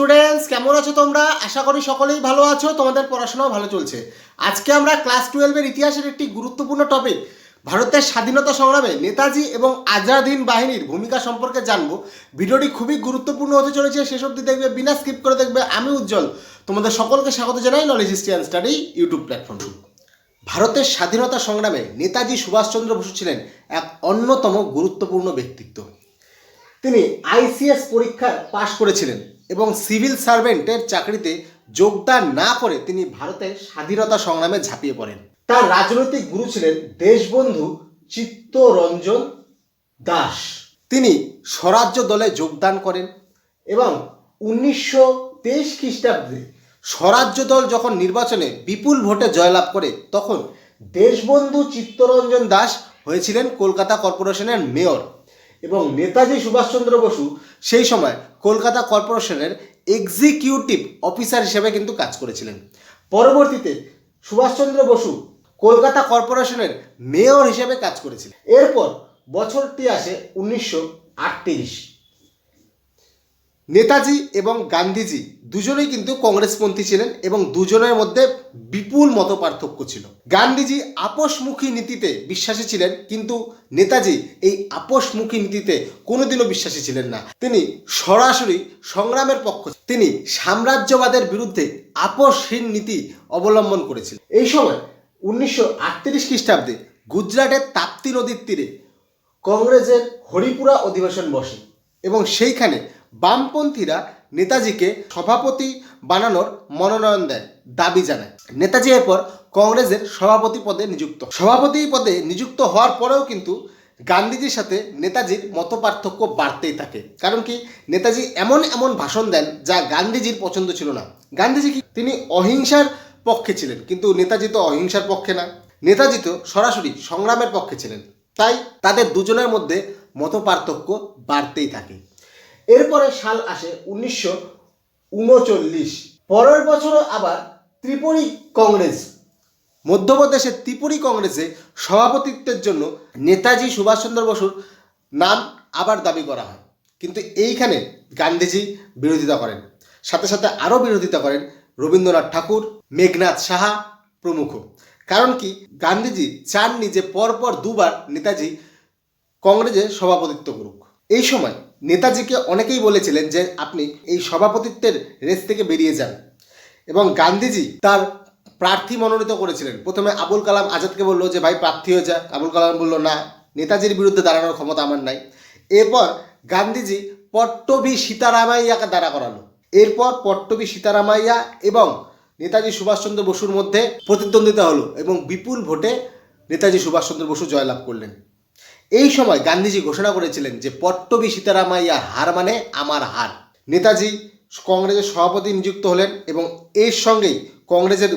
Students কেমন আছো তোমরা? আশা করি সকলেই ভালো আছো। তোমাদের পড়াশোনাও ভালো চলছে। আজকে আমরা ক্লাস টুয়েলভের ইতিহাসের একটি গুরুত্বপূর্ণ টপিক ভারতের স্বাধীনতা সংগ্রামে নেতাজি এবং আজাদিন বাহিনীর ভূমিকা সম্পর্কে জানব। ভিডিওটি খুবই গুরুত্বপূর্ণ হতে চলেছে, শেষ অবধি দেখবে, বিনা স্কিপ করে দেখবে, আমি উজ্জ্বল। তোমাদের সকলকে স্বাগত জানাই knowledge history and study YouTube platform ভারতের স্বাধীনতা সংগ্রামে নেতাজি সুভাষচন্দ্র বসু ছিলেন এক অন্যতম গুরুত্বপূর্ণ ব্যক্তিত্ব। তিনি আইসিএস পরীক্ষায় পাশ করেছিলেন। এবং সিভিল সার্ভেন্টের চাকরিতে যোগদান না করে তিনি ভারতের স্বাধীনতা সংগ্রামে ঝাঁপিয়ে পড়েন। তার রাজনৈতিক গুরু ছিলেন দেশবন্ধু চিত্তরঞ্জন দাস। তিনি স্বরাজ্য দলে যোগদান করেন এবং উনিশশো তেইশ খ্রিস্টাব্দে স্বরাজ্য দল যখন নির্বাচনে বিপুল ভোটে জয়লাভ করে, তখন দেশবন্ধু চিত্তরঞ্জন দাস হয়েছিলেন কলকাতা কর্পোরেশনের মেয়র এবং নেতাজি সুভাষচন্দ্র বসু সেই সময় কলকাতা কর্পোরেশনের এক্সিকিউটিভ অফিসার হিসেবে কিন্তু কাজ করেছিলেন। পরবর্তীতে সুভাষচন্দ্র বসু কলকাতা কর্পোরেশনের মেয়র হিসেবে কাজ করেছিলেন। এরপর বছরটি আসে উনিশশো আটত্রিশ। নেতাজি এবং গান্ধীজি দুজনেই কিন্তু কংগ্রেসপন্থী ছিলেন এবং দুজনের মধ্যে বিপুল মত পার্থক্য ছিল। গান্ধীজি আপোষমুখী নীতিতে বিশ্বাসী ছিলেন, কিন্তু নেতাজি এই আপোষমুখী নীতিতে কোনোদিনও বিশ্বাসী ছিলেন না। তিনি সরাসরি সংগ্রামের পক্ষ তিনি সাম্রাজ্যবাদের বিরুদ্ধে আপোষহীন নীতি অবলম্বন করেছিলেন। এই সময় উনিশশো আটত্রিশ খ্রিস্টাব্দে গুজরাটের তাপ্তি নদীর তীরে কংগ্রেসের হরিপুরা অধিবেশন বসে এবং সেইখানে বামপন্থীরা নেতাজিকে সভাপতি বানানোর মনোনয়ন দেয়, দাবি জানায়। নেতাজি এরপর কংগ্রেসের সভাপতি পদে নিযুক্ত। সভাপতি পদে নিযুক্ত হওয়ার পরেও কিন্তু গান্ধীজির সাথে নেতাজির মত পার্থক্য বাড়তেই থাকে। কারণ কি, নেতাজি এমন এমন ভাষণ দেন যা গান্ধীজির পছন্দ ছিল না। গান্ধীজি কি, তিনি অহিংসার পক্ষে ছিলেন, কিন্তু নেতাজি তো অহিংসার পক্ষে না। নেতাজি তো সরাসরি সংগ্রামের পক্ষে ছিলেন। তাই তাদের দুজনের মধ্যে মত পার্থক্য বাড়তেই থাকে। এরপরে সাল আসে উনিশশো উনচল্লিশ। পরের বছরও আবার ত্রিপুরী কংগ্রেস। মধ্যপ্রদেশের ত্রিপুরী কংগ্রেসে সভাপতিত্বের জন্য নেতাজি সুভাষচন্দ্র বসুর নাম আবার দাবি করা হয়। কিন্তু এইখানে গান্ধীজি বিরোধিতা করেন। সাথে সাথে আরও বিরোধিতা করেন রবীন্দ্রনাথ ঠাকুর, মেঘনাথ সাহা প্রমুখ। কারণ কি? গান্ধীজি চাননি যে পরপর দুবার নেতাজি কংগ্রেসে সভাপতিত্ব করুক। এই সময় নেতাজিকে অনেকেই বলেছিলেন যে আপনি এই সভাপতিত্বের রেস থেকে বেরিয়ে যান। এবং গান্ধীজি তার প্রার্থী মনোনীত করেছিলেন। প্রথমে আবুল কালাম আজাদকে বলল যে, ভাই, প্রার্থী হয়ে যা। আবুল কালাম বলল, না, নেতাজির বিরুদ্ধে দাঁড়ানোর ক্ষমতা আমার নাই। এরপর গান্ধীজি পট্টভি সীতারামাইয়াকে দাঁড়া করালো। এরপর পট্টভি সীতারামাইয়া এবং নেতাজি সুভাষচন্দ্র বসুর মধ্যে প্রতিদ্বন্দ্বিতা হলো এবং বিপুল ভোটে নেতাজি সুভাষচন্দ্র বসু জয়লাভ করলেন। এই সময় গান্ধীজি ঘোষণা করেছিলেন যে পট্টবি সীতারামাইয়ার হার মানে আমার হার। নেতাজি কংগ্রেসের সভাপতি নিযুক্ত হলেন এবং এর সঙ্গেই কংগ্রেসের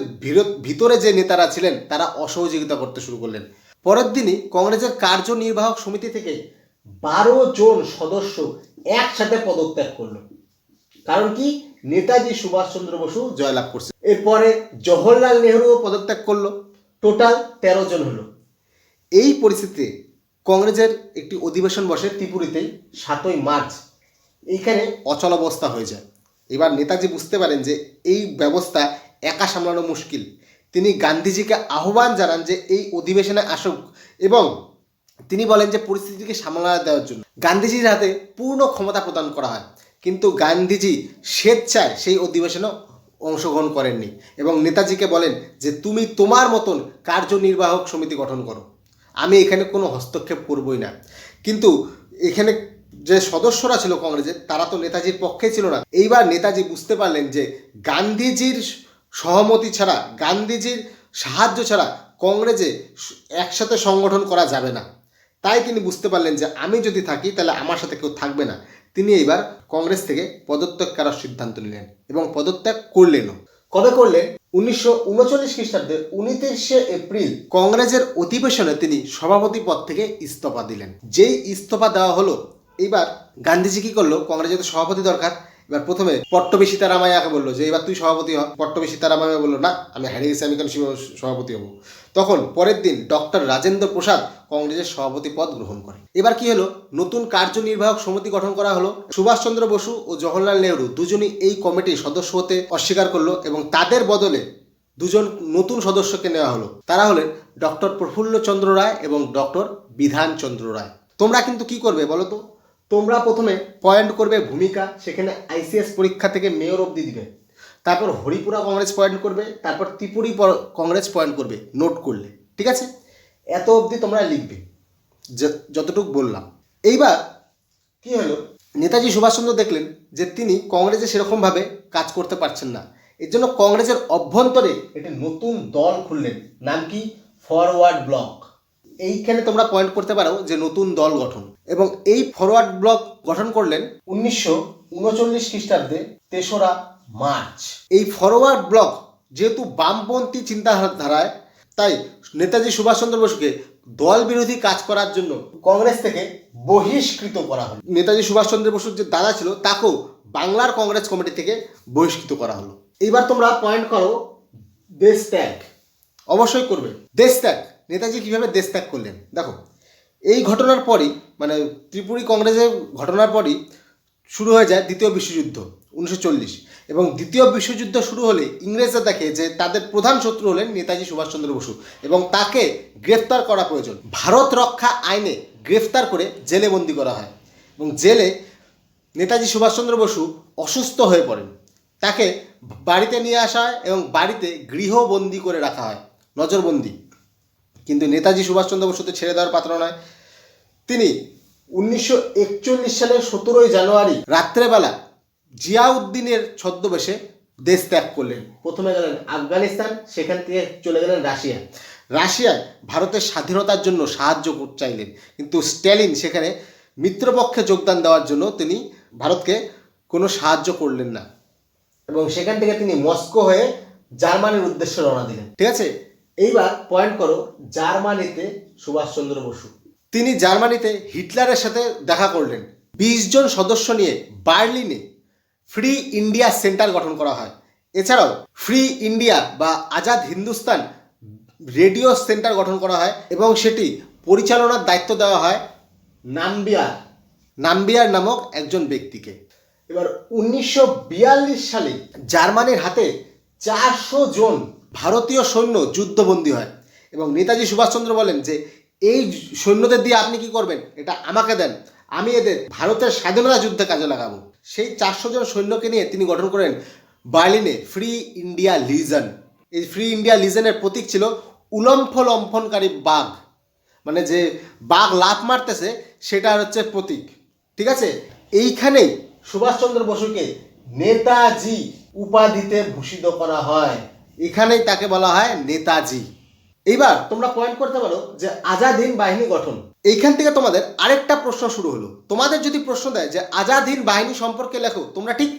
ভিতরে যে নেতারা ছিলেন, তারা অসহযোগিতা করতে শুরু করলেন। পরের দিনই কংগ্রেসের কার্যনির্বাহক সমিতি থেকে বারো জন সদস্য একসাথে পদত্যাগ করল। কারণ কি? নেতাজি সুভাষচন্দ্র বসু জয়লাভ করছে। এরপরে জওহরলাল নেহরুও পদত্যাগ করল। টোটাল তেরো জন হলো। এই পরিস্থিতিতে কংগ্রেসের একটি অধিবেশন বসে ত্রিপুরীতেই সাতই মার্চ। এইখানে অচলাবস্থা হয়ে যায়। এবার নেতাজি বুঝতে পারেন যে এই ব্যবস্থা একা সামলানো মুশকিল। তিনি গান্ধীজিকে আহ্বান জানান যে এই অধিবেশনে আসুক এবং তিনি বলেন যে পরিস্থিতিকে সামলা দেওয়ার জন্য। গান্ধীজির হাতে পূর্ণ ক্ষমতা প্রদান করা হয়, কিন্তু গান্ধীজি স্বেচ্ছায় সেই অধিবেশনে অংশগ্রহণ করেননি এবং নেতাজিকে বলেন যে তুমি তোমার মতন কার্যনির্বাহক সমিতি গঠন করো। আমি এখানে কোনো হস্তক্ষেপ করবই না। কিন্তু এখানে যে সদস্যরা ছিল কংগ্রেসের তারা তো নেতাজির পক্ষে ছিল না। এইবার নেতাজি বুঝতে পারলেন যে গান্ধীজির সহমতি ছাড়া, গান্ধীজির সাহায্য ছাড়া কংগ্রেসে একসাথে সংগঠন করা যাবে না। তাই তিনি বুঝতে পারলেন যে আমি যদি থাকি, তাহলে আমার সাথে কেউ থাকবে না। তিনি এইবার কংগ্রেস থেকে পদত্যাগ করার সিদ্ধান্ত নিলেন এবং পদত্যাগ করলেনও। কবে করলেন? উনিশশো উনচল্লিশ খ্রিস্টাব্দে উনত্রিশে এপ্রিল কংগ্রেসের অধিবেশনে তিনি সভাপতি পদ থেকে ইস্তফা দিলেন। যেই ইস্তফা দেওয়া হলো, এবার গান্ধীজি কী করল? কংগ্রেসের সভাপতি দরকার এবার প্রথমে পট্টবী সীতারামাইয়াকে বলল, যে এবার তুই সভাপতি হ। পট্টবী সীতারামাইয়া বলল, না, আমি হারিয়ে গেছি, আমি কেন সভাপতি হব? তখন পরের দিন ডক্টর রাজেন্দ্র প্রসাদ কংগ্রেসের সভাপতি পদ গ্রহণ করে। এবার কি হলো? নতুন কার্যনির্বাহক সমিতি গঠন করা হলো। সুভাষচন্দ্র বসু ও জওহরলাল নেহরু দুজনই এই কমিটির সদস্য হতে অস্বীকার করল এবং তাদের বদলে দুজন নতুন সদস্যকে নেওয়া হলো। তারা হলেন ডক্টর প্রফুল্লচন্দ্র রায় এবং ডক্টর বিধানচন্দ্র রায়। তোমরা কিন্তু কি করবে বলো তো? তোমরা প্রথমে পয়েন্ট করবে ভূমিকা, সেখানে আইসিএস পরীক্ষা থেকে মেয়র অবধি দিবে। তারপর হরিপুরা কংগ্রেস পয়েন্ট করবে, তারপর ত্রিপুরি কংগ্রেস পয়েন্ট করবে, নোট করলে। ঠিক আছে? এত অবধি তোমরা লিখবে যতটুকু বললাম। এইবার কি হলো? নেতাজি সুভাষচন্দ্র দেখলেন যে তিনি কংগ্রেসে সেরকমভাবে কাজ করতে পারছেন না। এর জন্য কংগ্রেসের অভ্যন্তরে একটি নতুন দল খুললেন, নাম কি? Forward bloc. এইখানে তোমরা পয়েন্ট করতে পারো যে নতুন দল গঠন। এবং এই ফরওয়ার্ড ব্লক গঠন করলেন উনিশশো উনচল্লিশ খ্রিস্টাব্দে তেসরা মার্চ। এই ফরওয়ার্ড ব্লক যেহেতু বামপন্থী চিন্তাধারায়, তাই নেতাজি সুভাষচন্দ্র বসুকে দল বিরোধী কাজ করার জন্য কংগ্রেস থেকে বহিষ্কৃত করা হলো। নেতাজি সুভাষচন্দ্র বসুর যে দাদা ছিল, তাকেও বাংলার কংগ্রেস কমিটি থেকে বহিষ্কৃত করা হলো। এইবার তোমরা পয়েন্ট করো দেশ ত্যাগ। অবশ্যই করবে। দেশ ত্যাগ। নেতাজি কীভাবে দেশ ত্যাগ করলেন? দেখো, এই ঘটনার পরই মানে ত্রিপুরী কংগ্রেসের ঘটনার পরই শুরু হয়ে যায় দ্বিতীয় বিশ্বযুদ্ধ, উনিশশো চল্লিশ। এবং দ্বিতীয় বিশ্বযুদ্ধ শুরু হলে ইংরেজরা দেখে যে তাদের প্রধান শত্রু হলেন নেতাজি সুভাষচন্দ্র বসু এবং তাকে গ্রেফতার করা প্রয়োজন। ভারত রক্ষা আইনে গ্রেফতার করে জেলে বন্দি করা হয় এবং জেলে নেতাজি সুভাষচন্দ্র বসু অসুস্থ হয়ে পড়েন। তাকে বাড়িতে নিয়ে আসা হয় এবং বাড়িতে গৃহবন্দি করে রাখা হয়, নজরবন্দি। কিন্তু নেতাজি সুভাষচন্দ্র বসু তো ছেড়ে দেওয়ার পাত্র নয়। তিনি উনিশশো একচল্লিশ সালের সতেরোই জানুয়ারি রাত্রেবেলা জিয়াউদ্দিনের ছদ্মবেশে দেশ ত্যাগ করলেন। প্রথমে গেলেন আফগানিস্তান, সেখান থেকে চলে গেলেন রাশিয়া। রাশিয়ায় ভারতের স্বাধীনতার জন্য সাহায্য চাইলেন। কিন্তু স্ট্যালিন সেখানে মিত্রপক্ষে যোগদান দেওয়ার জন্য তিনি ভারতকে কোনো সাহায্য করলেন না। এবং সেখান থেকে তিনি মস্কো হয়ে জার্মানির উদ্দেশ্যে রওনা দিলেন। ঠিক আছে? এইবার পয়েন্ট করো জার্মানিতে সুভাষচন্দ্র বসু। তিনি জার্মানিতে হিটলারের সাথে দেখা করলেন। বিশ জন সদস্য নিয়ে বার্লিনে ফ্রি ইন্ডিয়া সেন্টার গঠন করা হয়। এছাড়াও ফ্রি ইন্ডিয়া বা আজাদ হিন্দুস্তান রেডিও সেন্টার গঠন করা হয় এবং সেটি পরিচালনার দায়িত্ব দেওয়া হয় নাম্বিয়ার। নাম্বিয়ার নামক একজন ব্যক্তিকে। এবার উনিশশো বিয়াল্লিশ সালে জার্মানির হাতে চারশো জন ভারতীয় সৈন্য যুদ্ধবন্দী হয়। এবং নেতাজি সুভাষচন্দ্র বলেন যে, এই সৈন্যদের দিয়ে আপনি কি করবেন? এটা আমাকে দেন। আমি এদের ভারতের স্বাধীনতা যুদ্ধে কাজে লাগাবো। সেই চারশো জন সৈন্যকে নিয়ে তিনি গঠন করেন বার্লিনে ফ্রি ইন্ডিয়া লিজন। এই ফ্রি ইন্ডিয়া লিজনের প্রতীক ছিল উলম্ফ লম্ফনকারী বাঘ। মানে যে বাঘ লাফ মারতেছে সেটা হচ্ছে প্রতীক। ঠিক আছে? এইখানেই সুভাষচন্দ্র বসুকে নেতাজি উপাধিতে ভূষিত করা হয়। এখানেই তাকে বলা হয় নেতাজি। এইবার তোমরা পয়েন্ট করতে পারো যে আজাদ হিন্দ বাহিনী গঠন। এইখান থেকে তোমাদের আরেকটা প্রশ্ন শুরু হলো। তোমাদের যদি প্রশ্ন দেয় যে আজাদ হিন্দ বাহিনী সম্পর্কে লেখো, তোমরা ঠিক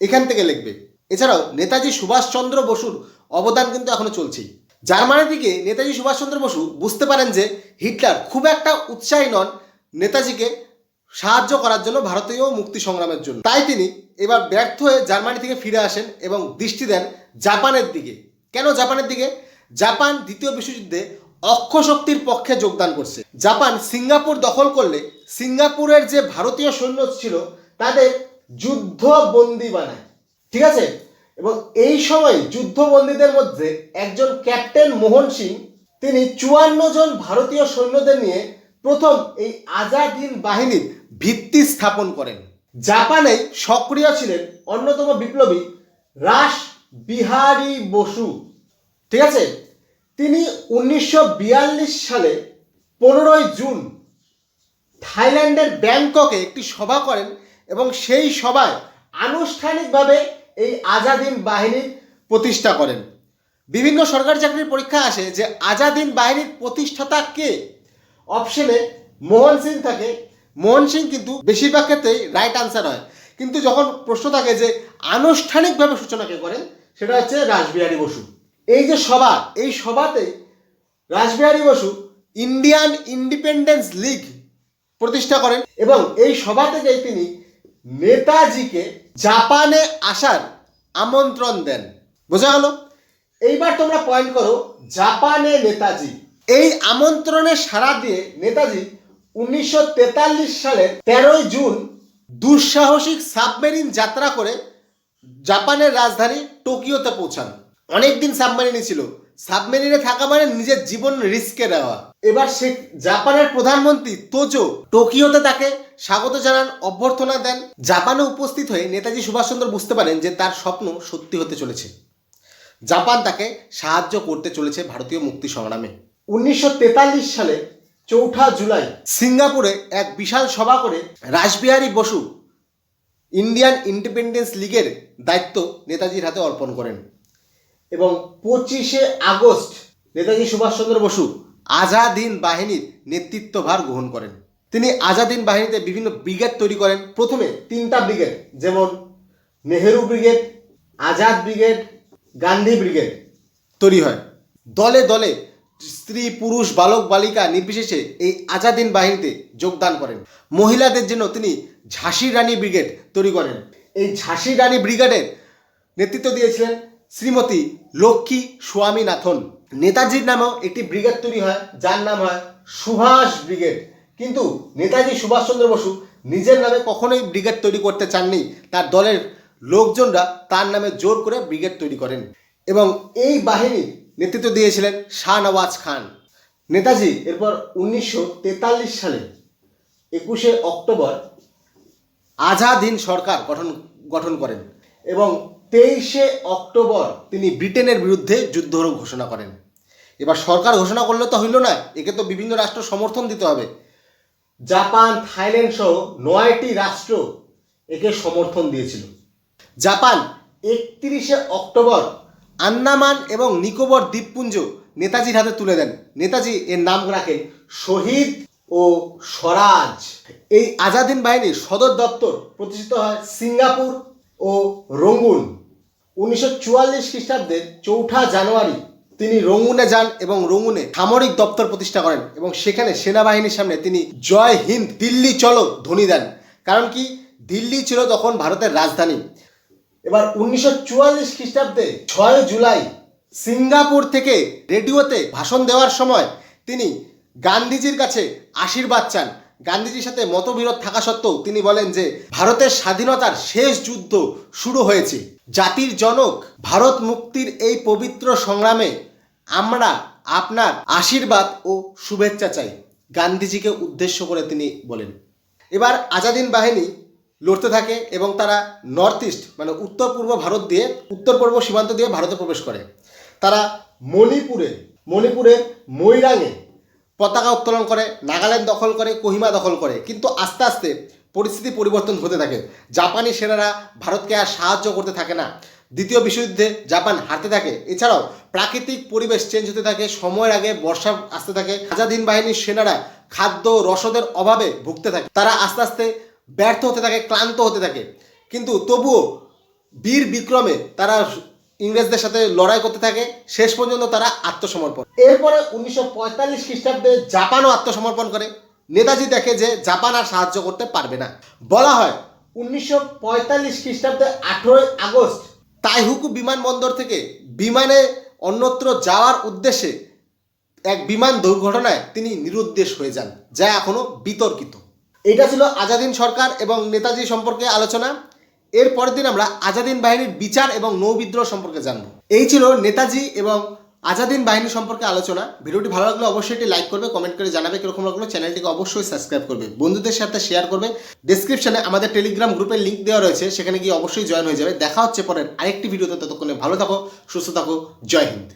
এখান থেকে লিখবে। এছাড়াও নেতাজি সুভাষচন্দ্র বসুর অবদান কিন্তু এখনও চলছেই জার্মানির দিকে নেতাজি সুভাষচন্দ্র বসু বুঝতে পারেন যে হিটলার খুব একটা উৎসাহী নন নেতাজিকে। সাহায্য করার জন্য ভারতীয় মুক্তি সংগ্রামের জন্য। তাই তিনি এবার ব্যর্থ হয়ে জার্মানি থেকে ফিরে আসেন এবং দৃষ্টি দেন জাপানের দিকে। কেন জাপানের দিকে? জাপান দ্বিতীয় বিশ্বযুদ্ধে অক্ষশক্তির পক্ষে যোগদান করছে। জাপান সিঙ্গাপুর দখল করলে সিঙ্গাপুরের যে ভারতীয় সৈন্য ছিল, তাদের যুদ্ধবন্দী বানায়। ঠিক আছে? এবং এই সময় যুদ্ধবন্দীদের মধ্যে একজন ক্যাপ্টেন মোহন সিং, তিনি চুয়ান্ন জন ভারতীয় সৈন্যদের নিয়ে প্রথম এই আজাদ হিন্দ বাহিনীর ভিত্তি স্থাপন করেন। জাপানে সক্রিয় ছিলেন অন্যতম বিপ্লবী রাস বিহারী বসু। ঠিক আছে? তিনি উনিশশো বিয়াল্লিশ সালে পনেরোই জুন থাইল্যান্ডের ব্যাংককে একটি সভা করেন এবং সেই সভায় আনুষ্ঠানিকভাবে এই আজাদিন বাহিনীর প্রতিষ্ঠা করেন। বিভিন্ন সরকারি চাকরির পরীক্ষা আসে যে আজাদিন বাহিনীর প্রতিষ্ঠাতা কে? অপশনে মোহন সিং থাকে মোহন সিং কিন্তু বেশিরভাগ ক্ষেত্রেই রাইট আনসার হয়। কিন্তু যখন প্রশ্ন থাকে যে আনুষ্ঠানিকভাবে সূচনা কে করেন সেটা হচ্ছে রাসবিহারী বসু। এই যে সভা, এই সভাতে Rashbehari Bose Indian independence league প্রতিষ্ঠা করেন এবং এই সভা থেকেই তিনি নেতাজিকে জাপানে আসার আমন্ত্রণ দেন। বোঝা গেল? এইবার তোমরা পয়েন্ট করো, জাপানে নেতাজি। এই আমন্ত্রণে সাড়া দিয়ে নেতাজি উনিশশো সালের তেরোই জুন দুঃসাহসিক সাবমেরিন যাত্রা করে জাপানের রাজধানী টোকিওতে পৌঁছান। অনেকদিন সাবমেরিনে ছিল। সাবমেরিনে থাকা মানে নিজের জীবন রিস্কে দেওয়া এবার সে জাপানের প্রধানমন্ত্রী তোজো টোকিওতে তাকে স্বাগত জানান, অভ্যর্থনা দেন। জাপানে উপস্থিত হয়ে নেতাজি সুভাষচন্দ্র বুঝতে পারেন যে তার স্বপ্ন সত্যি হতে চলেছে। জাপান তাকে সাহায্য করতে চলেছে ভারতীয় মুক্তি সংগ্রামে। উনিশশো তেতাল্লিশ সালে চৌঠা জুলাই সিঙ্গাপুরে এক বিশাল সভা করে রাসবিহারী বসু ইন্ডিয়ান ইন্ডিপেন্ডেন্স লীগের দায়িত্ব নেতাজির হাতে অর্পণ করেন। এবং পঁচিশে আগস্ট নেতাজি সুভাষচন্দ্র বসু আজাদিন বাহিনীর নেতৃত্বভার গ্রহণ করেন। তিনি আজাদিন বাহিনীতে বিভিন্ন ব্রিগেড তৈরি করেন। প্রথমে তিনটা ব্রিগেড, যেমন Nehru brigade, Azad brigade, Gandhi brigade তৈরি হয়। দলে দলে স্ত্রী, পুরুষ, বালক, বালিকা নির্বিশেষে এই আজাদিন বাহিনীতে যোগদান করেন। মহিলাদের জন্য তিনি ঝাঁসি রানী ব্রিগেড তৈরি করেন। এই ঝাঁসি রানী ব্রিগেডের নেতৃত্ব দিয়েছিলেন শ্রীমতী লক্ষ্মী স্বামীনাথন। নেতাজির নামেও একটি ব্রিগেড তৈরি হয়, যার নাম হয় সুভাষ ব্রিগেড। কিন্তু নেতাজি সুভাষচন্দ্র বসু নিজের নামে কখনোই ব্রিগেড তৈরি করতে চাননি। তার দলের লোকজনরা তার নামে জোর করে ব্রিগেড তৈরি করেন। এবং এই বাহিনীর নেতৃত্ব দিয়েছিলেন শাহ নওয়াজ খান। নেতাজি, এরপর উনিশশো তেতাল্লিশ সালে একুশে অক্টোবর আজাদ হিন্দ সরকার গঠন গঠন করেন এবং তেইশে অক্টোবর তিনি ব্রিটেনের বিরুদ্ধে যুদ্ধ ঘোষণা করেন। এবার সরকার ঘোষণা করলে তো হইল না, একে তো বিভিন্ন রাষ্ট্র সমর্থন দিতে হবে। জাপান, থাইল্যান্ড সহ নয়টি রাষ্ট্র একে সমর্থন দিয়েছিল। জাপান একত্রিশে অক্টোবর আন্দামান এবং নিকোবর দ্বীপপুঞ্জ নেতাজির হাতে তুলে দেন। নেতাজি এর নাম রাখেন শহীদ ও স্বরাজ। এই আজাদিন বাহিনীর সদর দপ্তর প্রতিষ্ঠিত হয় সিঙ্গাপুর ও রঙ্গুন। উনিশশো চুয়াল্লিশ খ্রিস্টাব্দের চৌঠা জানুয়ারি তিনি রঙ্গুনে যান এবং রঙ্গুনে সামরিক দপ্তর প্রতিষ্ঠা করেন এবং সেখানে সেনাবাহিনীর সামনে তিনি জয় হিন্দ দিল্লি চলো ধ্বনি দেন। কারণ কি? দিল্লি ছিল তখন ভারতের রাজধানী। এবার উনিশশো চুয়াল্লিশ খ্রিস্টাব্দে ছয় জুলাই সিঙ্গাপুর থেকে রেডিওতে ভাষণ দেওয়ার সময় তিনি গান্ধীজির কাছে আশীর্বাদ চান। গান্ধীজির সাথে মতবিরোধ থাকা সত্ত্বেও তিনি বলেন যে, ভারতের স্বাধীনতার শেষ যুদ্ধ শুরু হয়েছে। জাতির জনক, ভারত মুক্তির এই পবিত্র সংগ্রামে আমরা আপনার আশীর্বাদ ও শুভেচ্ছা চাই। গান্ধীজিকে উদ্দেশ্য করে তিনি বলেন। এবার আজাদিন বাহিনী লড়তে থাকে এবং তারা নর্থ ইস্ট মানে উত্তর পূর্ব ভারত দিয়ে, উত্তর পূর্ব সীমান্ত দিয়ে ভারতে প্রবেশ করে। তারা মণিপুরে মণিপুরের মৈরাঙে পতাকা উত্তোলন করে, নাগাল্যান্ড দখল করে, কোহিমা দখল করে। কিন্তু আস্তে আস্তে পরিস্থিতি পরিবর্তন হতে থাকে। জাপানি সেনারা ভারতকে আর সাহায্য করতে থাকে না। দ্বিতীয় বিশ্বযুদ্ধে জাপান হারতে থাকে। এছাড়াও প্রাকৃতিক পরিবেশ চেঞ্জ হতে থাকে, সময়ের আগে বর্ষা আসতে থাকে। আজাদিন বাহিনীর সেনারা খাদ্য রসদের অভাবে ভুগতে থাকে। তারা আস্তে আস্তে ব্যর্থ হতে থাকে, ক্লান্ত হতে থাকে। কিন্তু তবুও বীর বিক্রমে তারা ইংরেজদের সাথে লড়াই করতে থাকে। শেষ পর্যন্ত তারা আত্মসমর্পণ। এরপরে উনিশশো পঁয়তাল্লিশ খ্রিস্টাব্দে জাপানও আত্মসমর্পণ করে। নেতাজি দেখে যে জাপান আর সাহায্য করতে পারবে না। বলা হয়, উনিশশো পঁয়তাল্লিশ খ্রিস্টাব্দে আঠেরোই আগস্ট তাইহুকু বিমানবন্দর থেকে বিমানে অন্যত্র যাওয়ার উদ্দেশ্যে এক বিমান দুর্ঘটনায় তিনি নিরুদ্দেশ হয়ে যান, যা এখনও বিতর্কিত। এটা ছিল আজাদিন সরকার এবং নেতাজি সম্পর্কে আলোচনা। এর পরের দিন আমরা আজাদিন বাহিনীর বিচার এবং নৌবিদ্রোহ সম্পর্কে জানব। এই ছিল নেতাজি এবং আজাদিন বাহিনী সম্পর্কে আলোচনা। ভিডিওটি ভালো লাগলে অবশ্যই এটি লাইক করবে, কমেন্ট করে জানাবে। কীরকম লাগল চ্যানেলটিকে অবশ্যই সাবস্ক্রাইব করবে। বন্ধুদের সাথে শেয়ার করবে। ডেসক্রিপশনে আমাদের টেলিগ্রাম গ্রুপের লিঙ্ক দেওয়া রয়েছে, সেখানে গিয়ে অবশ্যই জয়েন হয়ে যাবে। দেখা হচ্ছে পরের আরেকটি ভিডিওতে। ততক্ষণে ভালো থাকো, সুস্থ থাকো। জয় হিন্দ।